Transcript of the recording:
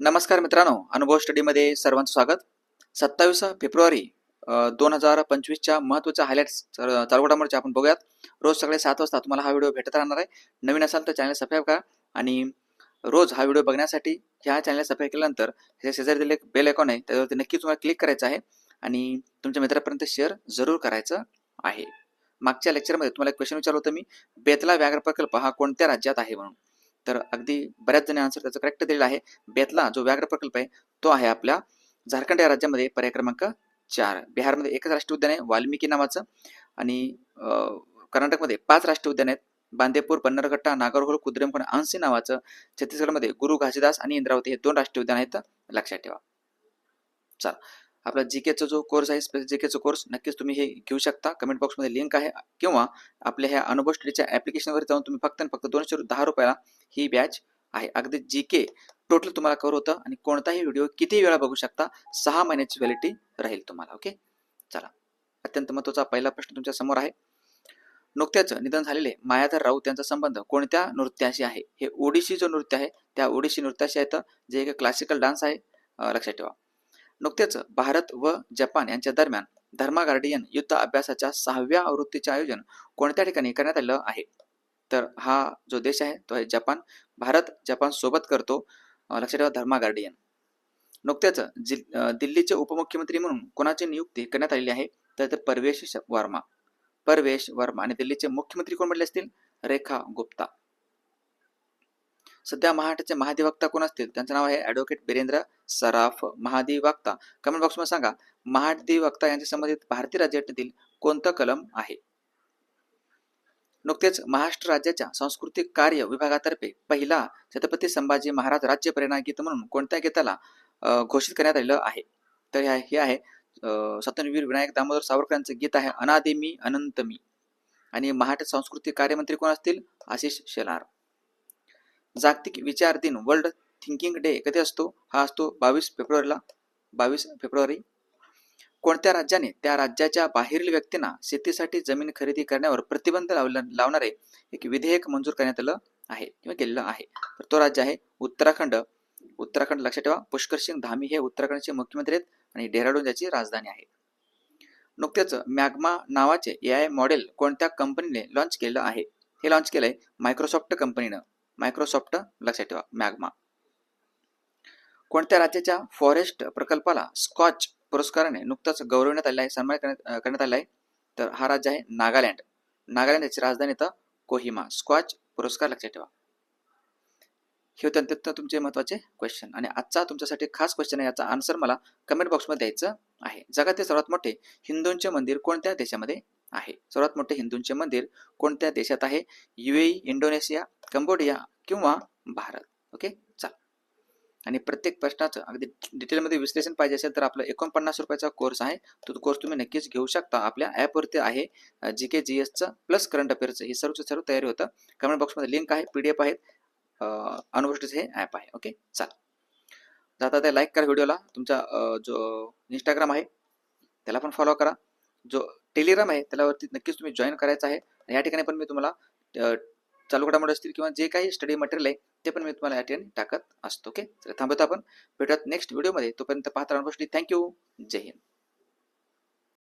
नमस्कार मित्रांनो अनुभव स्टडीमध्ये सर्वांचं स्वागत. सत्तावीस फेब्रुवारी दोन हजार पंचवीसच्या महत्त्वाच्या हायलाईट्स चालू आपण बघूयात. रोज सगळे सात वाजता तुम्हाला हा व्हिडिओ भेटत राहणार आहे. नवीन असाल तर चॅनल सबस्क्राईब करा आणि रोज हा व्हिडिओ बघण्यासाठी ह्या चॅनल सबस्क्राईब केल्यानंतर हे शेजारी दिले बेल आयकॉन आहे त्याच्यावरती नक्की तुम्हाला क्लिक करायचं आहे आणि तुमच्या मित्रापर्यंत शेअर जरूर करायचं आहे. मागच्या लेक्चरमध्ये तुम्हाला एक क्वेश्चन विचारलं होतं मी बेतला व्याघ्र प्रकल्प हा कोणत्या राज्यात आहे म्हणून? तर अगदी बऱ्याच जणी आन्सर त्याचं करेक्ट दिलेलं आहे. बेतला जो व्याघ्र प्रकल्प आहे तो आहे आपल्या झारखंड या राज्यामध्ये पर्याय क्रमांक चार. बिहारमध्ये एकच राष्ट्रीय उद्यान आहे वाल्मिकी नावाचं. आणि अं, कर्नाटकमध्ये पाच राष्ट्रीय उद्यान आहेत. बांदेपूर पन्नरगट्टा नागरहोल कुद्रेमकोण आंसी नावाचं. छत्तीसगडमध्ये गुरु घासीदास आणि इंद्रावती हे दोन राष्ट्रीय उद्यान आहेत. लक्षात ठेवा. चला. आपला जी केचा जो कोर्स आहे स्पेशल जी केचा कोर्स नक्कीच तुम्ही हे घेऊ शकता. कमेंट बॉक्समध्ये लिंक आहे. किंवा आपल्या ह्या अनुभव स्टडीच्या ॲप्लिकेशनवर जाऊन तुम्ही फक्त आणि फक्त दोनशे दहा रुपयाला ही बॅच आहे. अगदी जी के टोटल तुम्हाला कवर होतं आणि कोणताही व्हिडिओ किती वेळा बघू शकता सहा महिन्याची व्हॅलिटी राहील तुम्हाला ओके चला. अत्यंत महत्त्वाचा पहिला प्रश्न तुमच्यासमोर आहे. नुकत्याच निधन झालेले मायाधर राऊत यांचा संबंध कोणत्या नृत्याशी आहे? हे ओडिशी जो नृत्य आहे त्या ओडिशी नृत्याशी आहे जे एक क्लासिकल डान्स आहे. लक्षात ठेवा. नुकतेच भारत व जपान यांच्या दरम्यान धर्मा गार्डियन युद्ध अभ्यासाच्या सहाव्या आवृत्तीचे आयोजन कोणत्या ठिकाणी करण्यात आलं आहे? तर हा जो देश आहे तो आहे जपान. भारत जपान सोबत करतो. लक्षात ठेवा धर्मा गार्डियन. नुकतेच दिल्लीचे उपमुख्यमंत्री म्हणून कोणाची नियुक्ती करण्यात आलेली आहे? तर ते परवेश वर्मा. परवेश वर्मा आणि दिल्लीचे मुख्यमंत्री कोण म्हटले असतील? रेखा गुप्ता. सध्या महाराष्ट्राचे महाधिवक्ता कोण असतील? त्यांचं नाव आहे ॲडव्होकेट बिरेंद्र सराफ महाधिवक्ता. कमेंट बॉक्समध्ये सांगा महाधिवक्ता यांच्या संबंधित भारतीय राज्यघटनेतील कोणतं कलम आहे? नुकतेच महाराष्ट्र राज्याच्या सांस्कृतिक कार्य विभागातर्फे पहिला छत्रपती संभाजी महाराज राज्य प्रेरणा गीत म्हणून कोणत्या गीताला घोषित करण्यात आलेलं आहे? तर हे आहे अ, स्वातंत्र्यवीर विनायक दामोदर सावरकरांचं गीत आहे अनादि मी अनंत मी आणि महाराष्ट्र सांस्कृतिक कार्यमंत्री कोण असतील? आशिष शेलार. जागतिक विचार दिन वर्ल्ड थिंकिंग डे कधी असतो? हा असतो बावीस फेब्रुवारीला. बावीस फेब्रुवारी. कोणत्या राज्याने त्या राज्याच्या बाहेरील व्यक्तींना शेतीसाठी जमीन खरेदी करण्यावर प्रतिबंध लावणारे एक विधेयक मंजूर करण्यात आलं आहे किंवा केलेलं आहे? तर तो राज्य आहे उत्तराखंड. उत्तराखंड लक्षात ठेवा पुष्कर सिंग धामी हे उत्तराखंडचे मुख्यमंत्री आहेत आणि डेहराडून ज्याची राजधानी आहे. नुकतेच मॅग्मा नावाचे ए आय मॉडेल कोणत्या कंपनीने लॉन्च केलं आहे? हे लॉन्च केलंय मायक्रोसॉफ्ट कंपनीनं मायक्रोसॉफ्ट लक्षात ठेवा मॅग्मा. कोणत्या राज्याच्या फॉरेस्ट प्रकल्पाला स्कॉच पुरस्काराने नुकताच गौरवण्यात आले आहे सन्मान करण्यात आला आहे? तर हा राज्य आहे नागालँड. नागालँड याची राजधानी तर कोहिमा. स्कॉच पुरस्कार लक्षात ठेवा. हे होते अत्यंत तुमचे महत्त्वाचे क्वेश्चन आणि आजचा तुमच्यासाठी खास क्वेश्चन आहे याचा आन्सर मला कमेंट बॉक्समध्ये द्यायचं आहे. जगातील सर्वात मोठे हिंदूंचे मंदिर कोणत्या देशामध्ये आहे. सर्वात मोठे हिंदूंचे मंदिर कोणत्या देशात आहे? युएई इंडोनेशिया कंबोडिया किंवा भारत. ओके? चला. आणि प्रत्येक प्रश्नाचं अगदी डिटेलमध्ये विश्लेषण पाहिजे असेल तर आपला एकोणपन्नास रुपयाचा कोर्स आहे. तो कोर्स तुम्ही नक्कीच घेऊ शकता. आपल्या ॲपवरती आहे जी के जी एसचं प्लस करंट अफेअरचं हे सर्वच सर्व तयारी होतं. कमेंट बॉक्समध्ये लिंक आहे पी डी एफ आहेत अनुभवस्टीचं हे ॲप आहे. ओके? चला. जाता त्या लाईक करा व्हिडिओला तुमचा जो इंस्टाग्राम आहे त्याला पण फॉलो करा. जो टेलिग्राम आहे त्यालावरती नक्कीच तुम्ही जॉईन करायचं आहे. आणि या ठिकाणी पण मी तुम्हाला चालू घडामोडी असतील किंवा जे काही स्टडी मटेरियल आहे ते पण मी तुम्हाला या ठिकाणी टाकत असतो ओके तर थांबवतो आपण. भेटूयात नेक्स्ट व्हिडिओमध्ये तोपर्यंत पाहता गोष्टी थँक्यू जय हिंद.